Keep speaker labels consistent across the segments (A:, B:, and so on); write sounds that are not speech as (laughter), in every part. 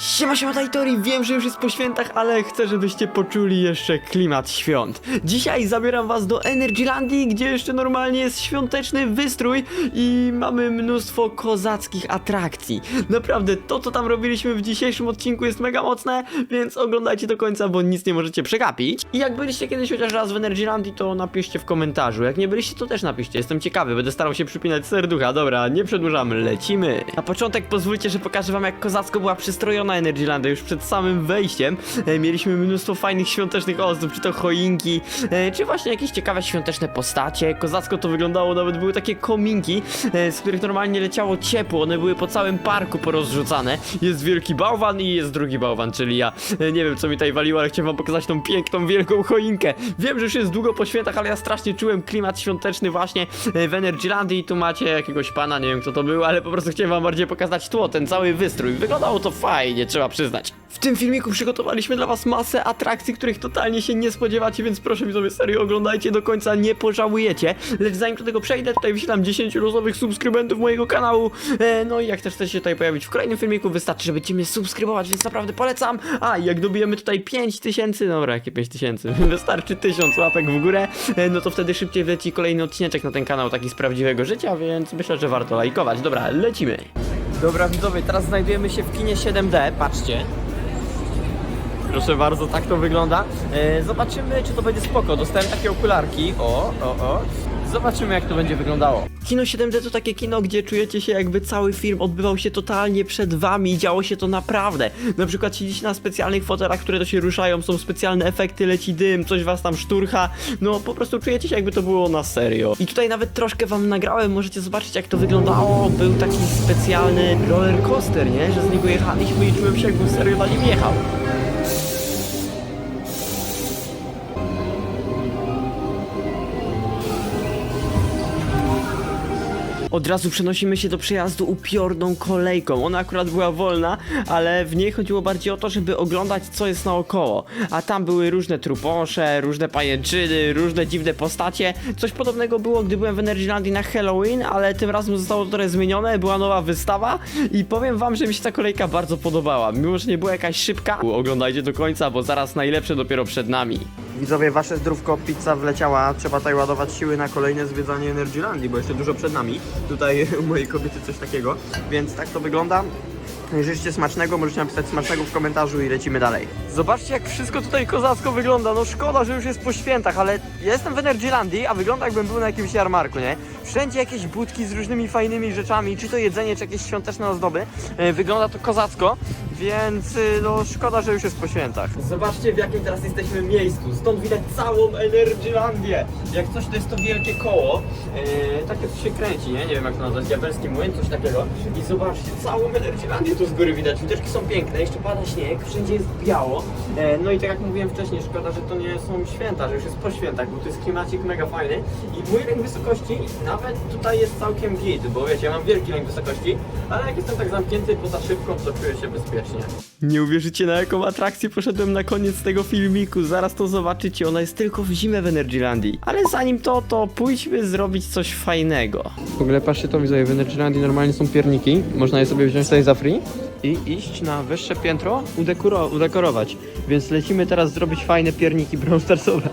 A: Siema, siema Tajtori, wiem, że już jest po świętach, ale chcę, żebyście poczuli jeszcze klimat świąt. Dzisiaj zabieram was do Energylandii, gdzie jeszcze normalnie jest świąteczny wystrój i mamy mnóstwo kozackich atrakcji. Naprawdę, to co tam robiliśmy w dzisiejszym odcinku jest mega mocne, więc oglądajcie do końca, bo nic nie możecie przegapić. I jak byliście kiedyś chociaż raz w Energylandii, to napiszcie w komentarzu. Jak nie byliście, to też napiszcie, jestem ciekawy, będę starał się przypinać serducha. Dobra, nie przedłużamy, lecimy. Na początek pozwólcie, że pokażę wam jak kozacko była przystrojona Energylandia już przed samym wejściem. E, mieliśmy mnóstwo fajnych świątecznych ozdób, czy to choinki, e, czy właśnie jakieś ciekawe świąteczne postacie. Kozacko to wyglądało, nawet były takie kominki, e, z których normalnie leciało ciepło, one były po całym parku porozrzucane. Jest wielki bałwan i jest drugi bałwan, czyli ja. Nie wiem co mi tutaj waliło, ale chciałem wam pokazać tą piękną, wielką choinkę. Wiem, że już jest długo po świętach, ale ja strasznie czułem klimat świąteczny właśnie w Energylandii i tu macie jakiegoś pana, nie wiem kto to był, ale po prostu chciałem wam bardziej pokazać tło, ten cały wystrój. Wyglądało to fajnie, trzeba przyznać. W tym filmiku przygotowaliśmy dla was masę atrakcji, których totalnie się nie spodziewacie, więc proszę mi sobie serio oglądajcie do końca, nie pożałujecie. Lecz zanim do tego przejdę, tutaj wyświetlam 10 losowych subskrybentów mojego kanału. E, no i jak też chcecie się tutaj pojawić w kolejnym filmiku, wystarczy, żebyście mnie subskrybować, więc naprawdę polecam. A, i jak dobijemy tutaj 5000, dobra, jakie 5000, (laughs) wystarczy 1000 łapek w górę, e, no to wtedy szybciej wleci kolejny odcineczek na ten kanał, taki z prawdziwego życia, więc myślę, że warto lajkować. Dobra, lecimy. Dobra widzowie, teraz znajdujemy się w kinie 7D, patrzcie. Proszę bardzo, tak to wygląda. E, zobaczymy, czy to będzie spoko. Dostałem takie okularki. O, o, o. Zobaczymy, jak to będzie wyglądało. Kino 7D to takie kino, gdzie czujecie się, jakby cały film odbywał się totalnie przed wami. Działo się to naprawdę. Na przykład siedzicie na specjalnych fotelach, które to się ruszają, są specjalne efekty, leci dym, coś was tam szturcha. No, po prostu czujecie się, jakby to było na serio. I tutaj nawet troszkę wam nagrałem, możecie zobaczyć, jak to wyglądało. Był taki specjalny roller coaster, nie? Że z niego jechaliśmy i czułem się, jakbym serio na nim jechał. Od razu przenosimy się do przejazdu upiorną kolejką. Ona akurat była wolna, ale w niej chodziło bardziej o to, żeby oglądać co jest naokoło. A tam były różne truposze, różne pajęczyny, różne dziwne postacie. Coś podobnego było, gdy byłem w Energylandii na Halloween, ale tym razem zostało to trochę zmienione, była nowa wystawa i powiem wam, że mi się ta kolejka bardzo podobała. Mimo, że nie była jakaś szybka, oglądajcie do końca, bo zaraz najlepsze dopiero przed nami. Widzowie, wasze zdrówko, pizza wleciała. Trzeba tutaj ładować siły na kolejne zwiedzanie Energylandii, bo jeszcze dużo przed nami. Tutaj (laughs) u mojej kobiety coś takiego. Więc tak to wygląda. Życzcie smacznego, możecie napisać smacznego w komentarzu i lecimy dalej. Zobaczcie, jak wszystko tutaj kozacko wygląda. No szkoda, że już jest po świętach, ale ja jestem w Energylandii, a wygląda jakbym był na jakimś jarmarku, nie? Wszędzie jakieś budki z różnymi fajnymi rzeczami, czy to jedzenie, czy jakieś świąteczne ozdoby. E, Wygląda to kozacko, więc y, no szkoda, że już jest po świętach. Zobaczcie, w jakim teraz jesteśmy miejscu. Stąd widać całą Energylandię. Jak coś, to jest to wielkie koło. E, takie co się kręci, nie? Nie wiem jak to nazwać, diabelski młyn, coś takiego. I zobaczcie, całą Energylandię tu z góry widać. Widoczki są piękne, jeszcze pada śnieg, wszędzie jest biało. E, no i tak jak mówiłem wcześniej, szkoda, że to nie są święta, że już jest po świętach, bo tu jest klimacik mega fajny. I mój lęk wysokości nawet tutaj jest całkiem git, bo wiecie, ja mam wielki lęk wysokości, ale jak jestem tak zamknięty poza szybką, to czuję się bezpiecznie. Nie uwierzycie na jaką atrakcję poszedłem na koniec tego filmiku, zaraz to zobaczycie, ona jest tylko w zimę w Energylandii. Ale zanim to, to pójdźmy zrobić coś fajnego. W ogóle patrzcie to widzowie, w Energylandii normalnie są pierniki, można je sobie wziąć tutaj za free i iść na wyższe piętro, udekoro udekorować. Więc lecimy teraz zrobić fajne pierniki Brawl Starsowe.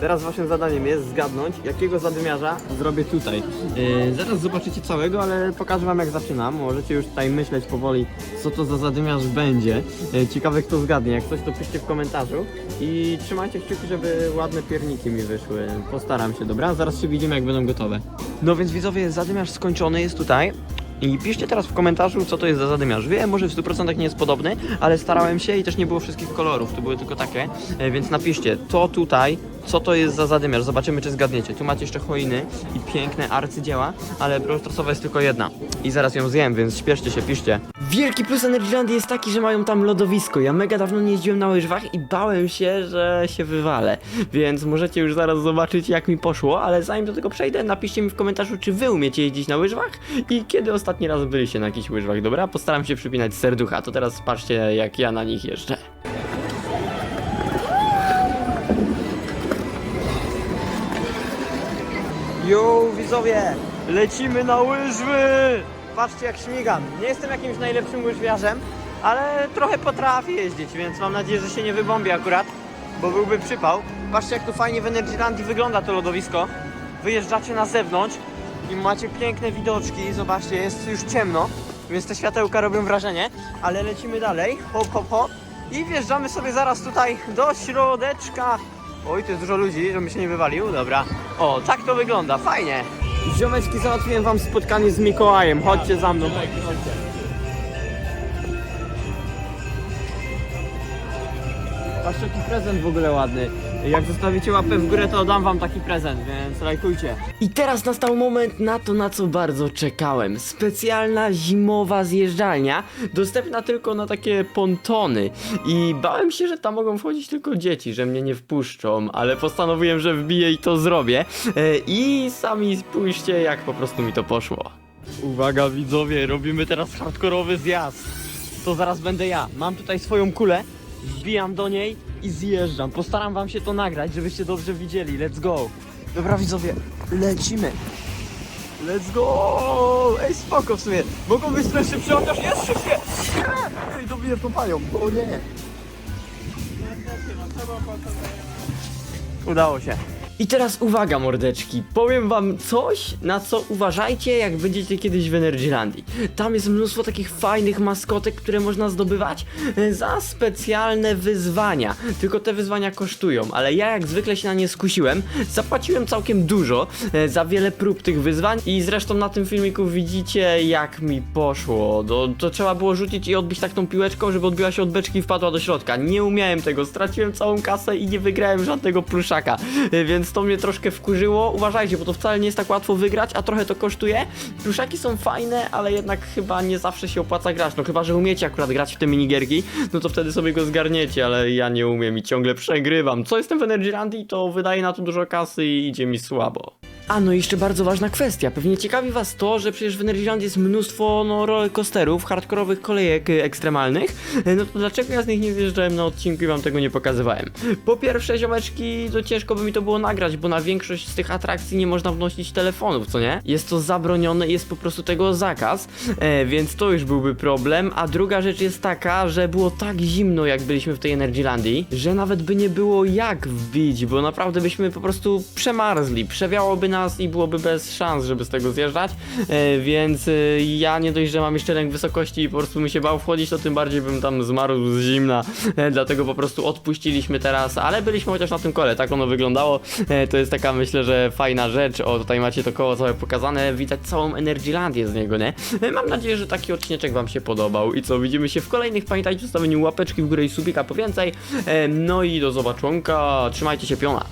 A: Teraz waszym zadaniem jest zgadnąć, jakiego zadymiarza zrobię tutaj. Yy, zaraz zobaczycie całego, ale pokażę wam jak zaczynam. Możecie już tutaj myśleć powoli, co to za zadymiarz będzie. Yy, ciekawe kto zgadnie. Jak coś to piszcie w komentarzu. I trzymajcie kciuki, żeby ładne pierniki mi wyszły. Postaram się, dobra? Zaraz się widzimy jak będą gotowe. No więc widzowie, zadymiarz skończony jest tutaj. I piszcie teraz w komentarzu, co to jest za zadymiarz. Wiem, może w 100% nie jest podobny, ale starałem się i też nie było wszystkich kolorów, tu były tylko takie, e, więc napiszcie, to tutaj, co to jest za zadymiarz. Zobaczymy, czy zgadniecie. Tu macie jeszcze choiny i piękne arcydzieła, ale prostosowa jest tylko jedna. I zaraz ją zjem, więc śpieszcie się, piszcie. Wielki plus Energylandii jest taki, że mają tam lodowisko. Ja mega dawno nie jeździłem na łyżwach i bałem się, że się wywalę. Więc możecie już zaraz zobaczyć, jak mi poszło, ale zanim do tego przejdę, napiszcie mi w komentarzu, czy wy umiecie jeździć na łyżwach i kiedy ostatni raz byliście na jakichś łyżwach, dobra? Postaram się przypinać serducha, to teraz patrzcie, jak ja na nich jeżdżę. Jo, widzowie, lecimy na łyżwy! Patrzcie jak śmigam. Nie jestem jakimś najlepszym łyżwiarzem, ale trochę potrafię jeździć, więc mam nadzieję, że się nie wybombi akurat, bo byłby przypał. Patrzcie jak tu fajnie w Energylandii wygląda to lodowisko. Wyjeżdżacie na zewnątrz i macie piękne widoczki, zobaczcie, jest już ciemno, więc te światełka robią wrażenie, ale lecimy dalej, hop, hop, hop i wjeżdżamy sobie zaraz tutaj do środeczka. Oj, tu jest dużo ludzi, żebym się nie wywalił, dobra. O, tak to wygląda, fajnie. Ziomeczki, załatwiłem wam spotkanie z Mikołajem, chodźcie za mną. Jaki prezent w ogóle ładny. Jak zostawicie łapę w górę, to dam wam taki prezent, więc lajkujcie. I teraz nastał moment na to, na co bardzo czekałem. Specjalna zimowa zjeżdżalnia, dostępna tylko na takie pontony. I bałem się, że tam mogą wchodzić tylko dzieci, że mnie nie wpuszczą, ale postanowiłem, że wbiję i to zrobię. E, I sami spójrzcie, jak po prostu mi to poszło. Uwaga widzowie, robimy teraz hardkorowy zjazd. To zaraz będę ja. Mam tutaj swoją kulę, wbijam do niej i zjeżdżam. Postaram wam się to nagrać, żebyście dobrze widzieli. Let's go. Dobra widzowie, lecimy. Let's go! Ej, spoko w sumie. Mogą być trochę szybsze, chociaż jest szybkie. Ej, to mnie popają. O nie. Udało się. I teraz uwaga mordeczki, powiem wam coś, na co uważajcie jak będziecie kiedyś w Energylandii. Tam jest mnóstwo takich fajnych maskotek, które można zdobywać e, za specjalne wyzwania. Tylko te wyzwania kosztują, ale ja jak zwykle się na nie skusiłem, zapłaciłem całkiem dużo e, za wiele prób tych wyzwań i zresztą na tym filmiku widzicie jak mi poszło. To, to trzeba było rzucić i odbić tak tą piłeczką, żeby odbiła się od beczki i wpadła do środka. Nie umiałem tego, straciłem całą kasę i nie wygrałem żadnego pluszaka, e, więc to mnie troszkę wkurzyło. Uważajcie, bo to wcale nie jest tak łatwo wygrać, a trochę to kosztuje. Pluszaki są fajne, ale jednak chyba nie zawsze się opłaca grać. No chyba, że umiecie akurat grać w te minigierki, no to wtedy sobie go zgarniecie, ale ja nie umiem i ciągle przegrywam. Co jestem w Energylandii, to wydaje na to dużo kasy i idzie mi słabo. A no i jeszcze bardzo ważna kwestia. Pewnie ciekawi was to, że przecież w Energyland jest mnóstwo no, rollercoasterów, hardkorowych kolejek y, ekstremalnych. E, No to dlaczego ja z nich nie wjeżdżałem na odcinku i wam tego nie pokazywałem? Po pierwsze, ziomeczki, to ciężko by mi to było nagrać, bo na większość z tych atrakcji nie można wnosić telefonów, co nie? Jest to zabronione, jest po prostu tego zakaz, e, więc to już byłby problem. A druga rzecz jest taka, że było tak zimno, jak byliśmy w tej Energylandii, że nawet by nie było jak wbić, bo naprawdę byśmy po prostu przemarzli, przewiałoby nas i byłoby bez szans, żeby z tego zjeżdżać, e, więc e, ja nie dość, że mam jeszcze lęk wysokości i po prostu mi się bał wchodzić, to tym bardziej bym tam zmarł z zimna, e, dlatego po prostu odpuściliśmy teraz, ale byliśmy chociaż na tym kole, tak ono wyglądało, to jest taka myślę, że fajna rzecz, o tutaj macie to koło całe pokazane, widać całą Energylandię z niego, nie? Mam nadzieję, że taki odcineczek wam się podobał. I co, widzimy się w kolejnych, pamiętajcie o zostawieniu łapeczki w górę i subika po więcej, no i do zobaczonka, trzymajcie się piona.